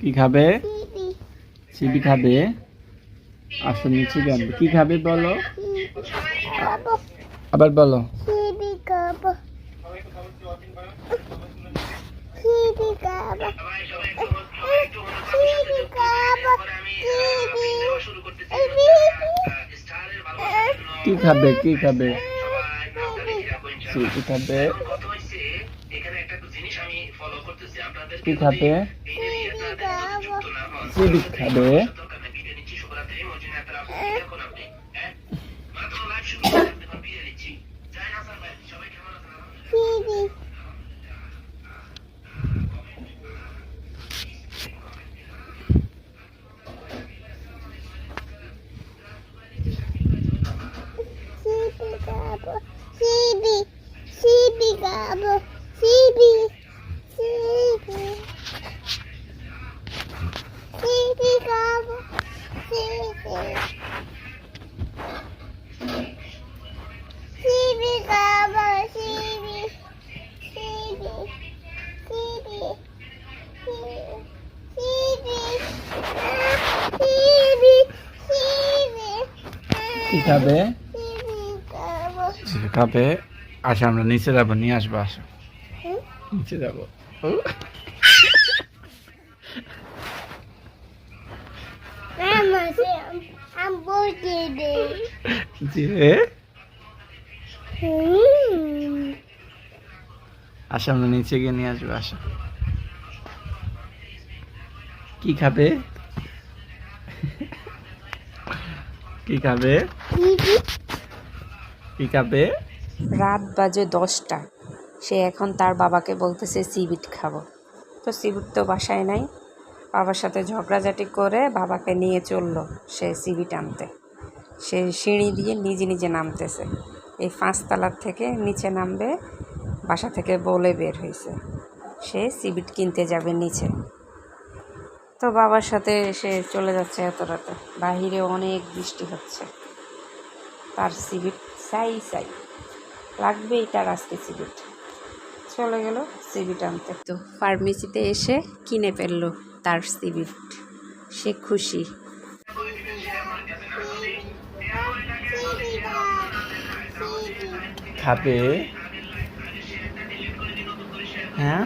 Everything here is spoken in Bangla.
কি খাবে? সিবি খাবে? আসো নিচে যাবে কি খাবে বলো? আবার বলো। কি খাবে? কি খাবে? সিবি খাবে। কি খাবে? সিবি খাবে Sibi, Sibi Gabo, Sibi, Sibi, Sibi Gabo, Sibi, Sibi Gabo, Sibi, Sibi, Sibi, Sibi, Sibi, Sibi, কি খাবে Sibi Gabo. সিবি খাবে আসো আমরা নিচে যাব নিয়ে আসব আসো হুম? নিচে যাব যে. আসো আমরা নিচে গিয়ে নিয়ে আসব আসো কি খাবে? কি খাবে? কি খাবে? রাত বাজে দশটা। সে এখন তার বাবাকে বলতেছে সিবিট খাব। তো সিবিট তো বাসায় নাই। বাবার সাথে ঝগড়াঝাটি করে বাবাকে নিয়ে চলল সে সিবিট আনতে। সে সিঁড়ি দিয়ে নিজে নিজে নামতেছে। এই পাঁচতলার থেকে নিচে নামবে, বাসা থেকে বলে বের হয়েছে। সে সিবিট কিনতে যাবে নিচে। তো বাবার সাথে সে চলে যাচ্ছে এত রাতে। বাহিরে অনেক বৃষ্টি হচ্ছে। তার সিবিট সাই সাই। লাগবেই তার আজকে সিবিট চলে গেল সিবিট আনতে। তো ফার্মেসিতে এসে কিনে ফেলল তার সিবিট সে খুশি। খাবে। হ্যাঁ?